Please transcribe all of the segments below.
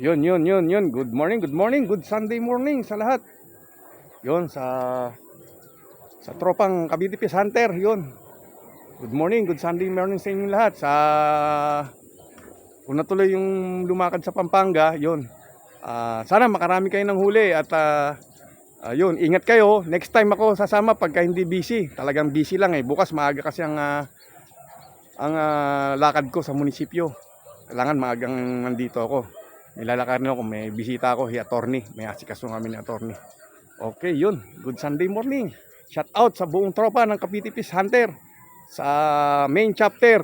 Yun, yun, yun, yun. Good morning, good morning, good Sunday morning sa lahat. Yun, sa sa tropang Peace Hunter, yun. Good morning, good Sunday morning sa inyo lahat. Sa kung natuloy yung lumakad sa Pampanga, yun. Ah, sana makarami kayo ng huli at ah, ah, yun, ingat kayo. Next time ako sasama pagka hindi busy. Talagang busy lang eh. Bukas maaga kasi ang ah, ang ah, lakad ko sa munisipyo. Kailangan maagang nandito ako. Nilalakarin ako kung may bisita ako, si attorney. May asikaso kami ni attorney. Okay, yun. Good Sunday morning. Shout out sa buong tropa ng Peace Hunter sa main chapter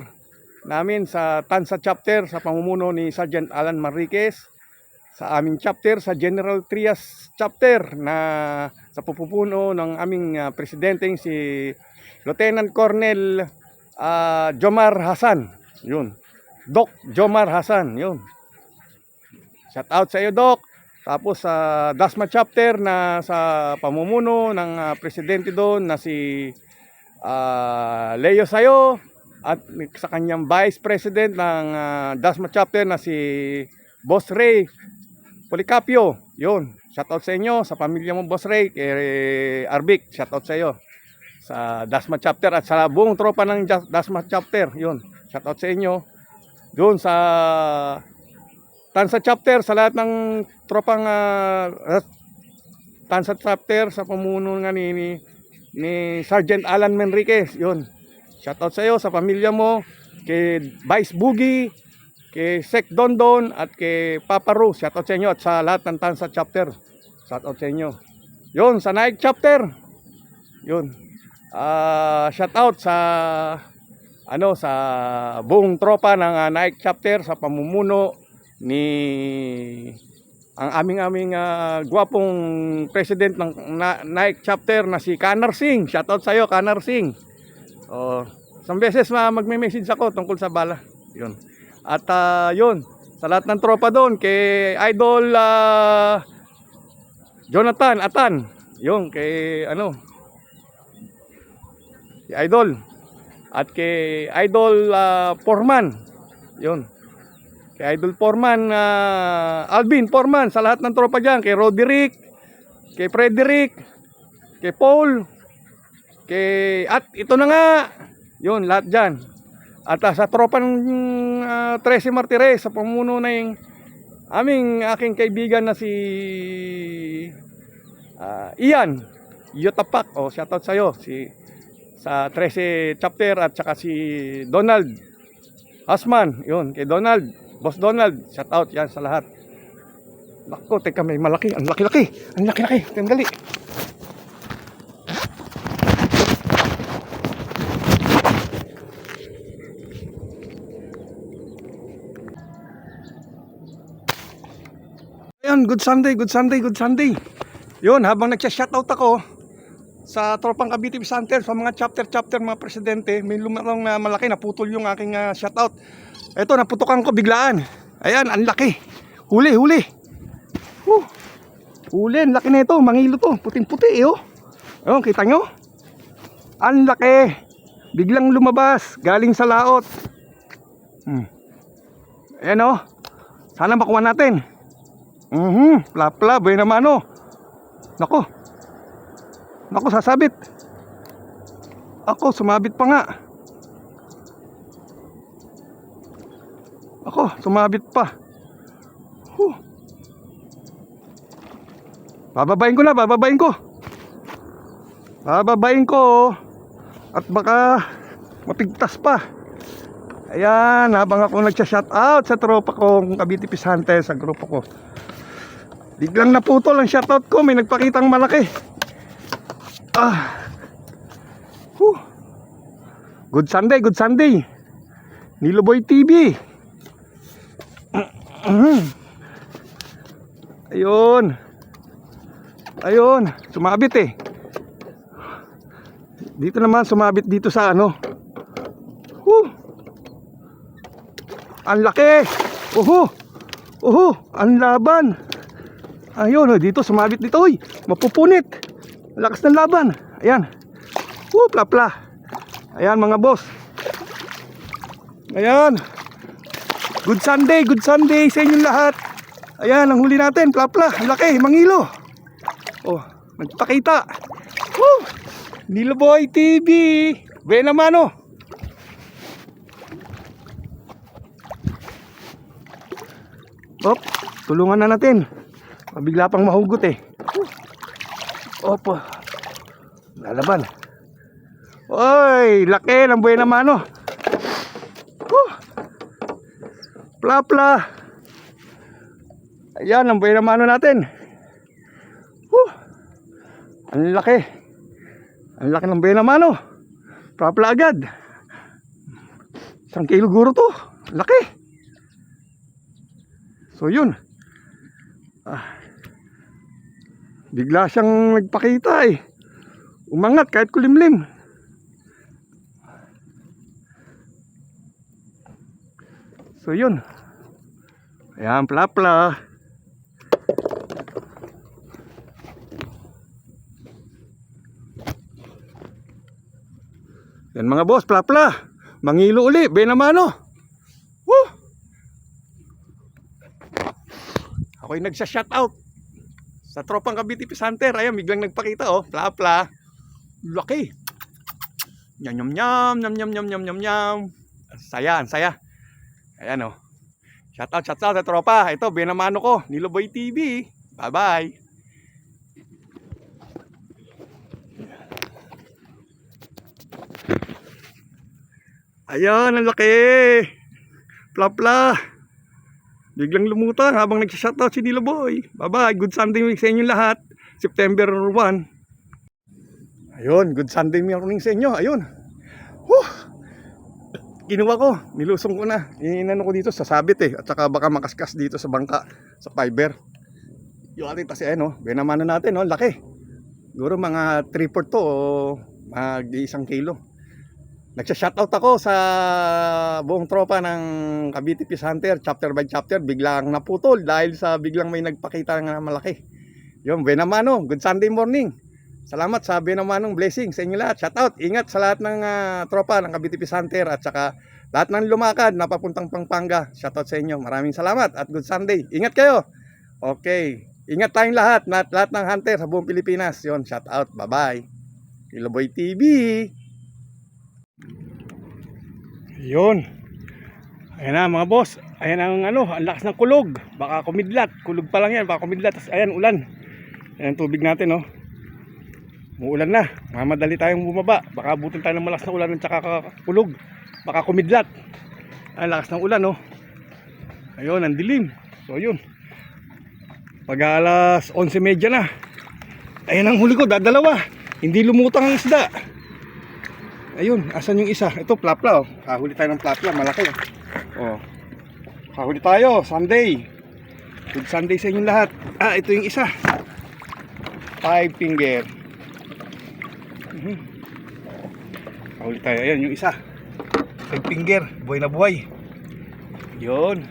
namin sa Tansa chapter sa pamumuno ni Sergeant Alan Manriquez sa aming chapter sa General Trias chapter na sa pupupuno ng aming ah, presidenteng si Lieutenant Colonel ah, Jomar Hasan yun Doc Jomar Hasan yun Shout out sa iyo, Doc. Tapos sa Dasma chapter na sa pamumuno ng ah, presidente doon na si ah, Leo Sayo at sa kanyang vice president ng ah, Dasma chapter na si Boss Ray Policapio. Yun. Shout out sa inyo, sa pamilya mo Boss Ray, kay Arbic. Shout out sa iyo sa Dasma chapter at sa buong tropa ng Dasma chapter. Yun. Shout out sa inyo. Doon sa Tansa chapter sa lahat ng tropang ah, Tansa chapter sa pamuno nga ni, ni, ni Sergeant Alan Manriquez. Yun. Shout out sa iyo, sa pamilya mo, kay Vice Boogie, kay Sek Dondon at kay Papa Ru. Shout out sa inyo at sa lahat ng Tansa chapter. Shout out sa inyo. Yun, sa Nike chapter. Yun. Ah, shout out sa ano sa buong tropa ng ah, Nike chapter sa pamumuno ni ang aming aming ah, gwapong president ng na, Nike chapter na si Kanar Singh. Shoutout sa iyo Kanar Singh. Oh, isang beses ma magme-message ako tungkol sa bala. 'Yun. At ah, 'yun, sa lahat ng tropa doon kay Idol ah, Jonathan Atan. 'Yun kay ano si Idol at kay Idol ah, Forman. 'Yun. Kay Idol Forman, ah, Alvin Forman, sa lahat ng tropa dyan, kay Roderick, kay Frederick, kay Paul, kay, at ito na nga, yun, lahat dyan. At ah, sa tropa ng ah, 13 Martires, sa pamuno na yung aming aking kaibigan na si ah, Ian, Yotapak, oh, shoutout sa'yo, si, sa 13 chapter at saka si Donald Asman, yun, kay Donald, Boss Donald, shout out yan sa lahat. Nako, teka may malaki, ang laki-laki, ang laki-laki, tandali. Ayun, good Sunday, good Sunday, good Sunday. Yun, habang nagsya-shoutout ako sa tropang Cavite Center, sa mga chapter-chapter mga presidente, may lumarong na malaki, naputol yung aking ah, shoutout. Ito, naputukan ko biglaan. Ayan, ang laki. Huli, huli. Huh. Huli, ang laki na ito. Mangilo to. Puting-puti, eh, oh. Ayun, kita nyo? Ang laki. Biglang lumabas. Galing sa laot. Hmm. Ayan, oh. Sana makuha natin. Mhm, pla-pla, buhay naman, oh. Nako. Nako, sasabit. Ako, sumabit pa nga. Ako, sumabit pa. Huh. Bababain ko na, bababain ko. Bababain ko. oh. At baka mapigtas pa. Ayan, habang ako nagsha-shout out sa tropa kong Cavite Hunter sa grupo ko. Biglang naputol ang shoutout ko, may nagpakitang malaki. Ah. Huh. Good Sunday, good Sunday. Niloboy TV. Ayun. Ayun, sumabit eh. Dito naman sumabit dito sa ano. Huh. Ang laki. Uhu. Uhu, ang laban. Ayun, oh, dito sumabit dito. Uy, mapupunit. Lakas ng laban. Ayan. Huh, pla pla. Ayan mga boss. Ayan. Good Sunday, good Sunday sa inyong lahat. Ayan, ang huli natin. Plapla. Laki. Mangilo. Oh, nagpakita. Woo! Niloboy TV. Buena mano. Op, tulungan na natin. Mabigla pang mahugot eh. Opo. Lalaban. Oy, laki ng buena mano. Woo! Pla-pla. Ayan, ang buena mano natin. Woo! Ang laki. Ang laki ng buena mano. Pla-pla agad. Isang kilo guro to. Laki. So yun. Ah. Bigla siyang nagpakita eh. Umangat kahit kulimlim. So yun. Ayan, plapla. Yan mga boss, plapla. Mangilo uli, benamano. Woo! Ako'y nagsa-shout out sa tropang Cavite Fish Hunter. Ayan, biglang nagpakita oh, plapla. Laki. Nyam nyam nyam, nyam nyam nyam nyam nyam. Saya, saya. Ayan oh. Shoutout, shoutout sa tropa. Ito, benamano ko. Niloboy TV. Bye-bye. Ayan, ang laki. Pla-pla. Biglang lumutang habang nagsashoutout si Niloboy. Bye-bye. Good Sunday week sa inyo lahat. September 1. Ayun, good Sunday morning sa inyo. Ayun. Whew. Kinuha ko, nilusong ko na. Inano ko dito sa sabit eh. At saka baka makaskas dito sa bangka, sa fiber. Yung ating kasi ano, benamano natin, no? laki. Siguro mga 3 to o mag isang kilo. Nagsha-shoutout ako sa buong tropa ng Cavite Peace Hunter, chapter by chapter, biglang naputol dahil sa biglang may nagpakita ng malaki. Yun, Benamano, good Sunday morning. Salamat sa Benamanong blessing sa inyo lahat. Shoutout, ingat sa lahat ng ah, tropa ng Cavite Peace Hunter at saka lahat ng lumakad na papuntang Pampanga. Shoutout sa inyo. Maraming salamat at good Sunday. Ingat kayo. Okay. Ingat tayong lahat, lahat, lahat ng hunter sa buong Pilipinas. Yun, shoutout. Bye-bye. Iloboy TV. Yun. Ayan na mga boss. Ayan ang ano, ang lakas ng kulog. Baka kumidlat. Kulog pa lang yan, baka kumidlat. Tapos ayan, ulan. Ayan tubig natin, oh. Muulan na. Mamadali tayong bumaba. Baka abutin tayo ng malakas na ulan at saka kulog. Baka kumidlat. Ayan, lakas ng ulan, oh. Ayun, ang dilim. So, yun. Pag alas 11.30 na. Ayan ang huli ko, dadalawa. Hindi lumutang ang isda. Ayun, asan yung isa? Ito, plapla oh. Kahuli tayo ng plapla, malaki oh. Kahuli tayo, Sunday. Good Sunday sa inyong lahat. Ah, ito yung isa. Five finger. Mhm. Kahuli tayo. Ayan, yung isa. Five finger. Buhay na buhay. Yun.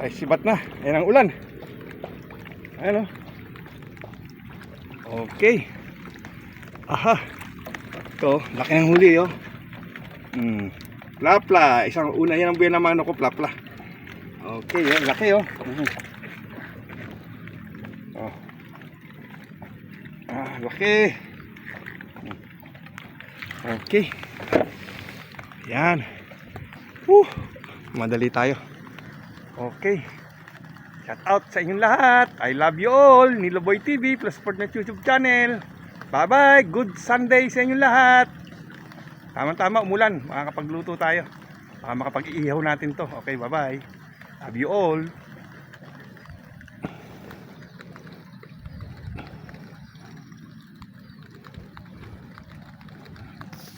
Ay, sibat na. Ayan ang ulan. Ayan oh. Okay. Aha. Ito, laki ng huli, oh. Hmm. Plapla. Isang una yan ang buhay naman ako, plapla. Okay, yan. Laki, oh. Mhm. Oh. Ah, laki. Okay. Yan. Woo. Madali tayo. Okay. Shout out sa inyong lahat. I love you all. Niloboy TV plus Sportnet YouTube channel. Bye-bye. Good Sunday sa inyong lahat. Tama-tama, umulan. Makakapagluto tayo. Baka makapag-iihaw natin to. Okay, bye-bye. Love you all.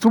中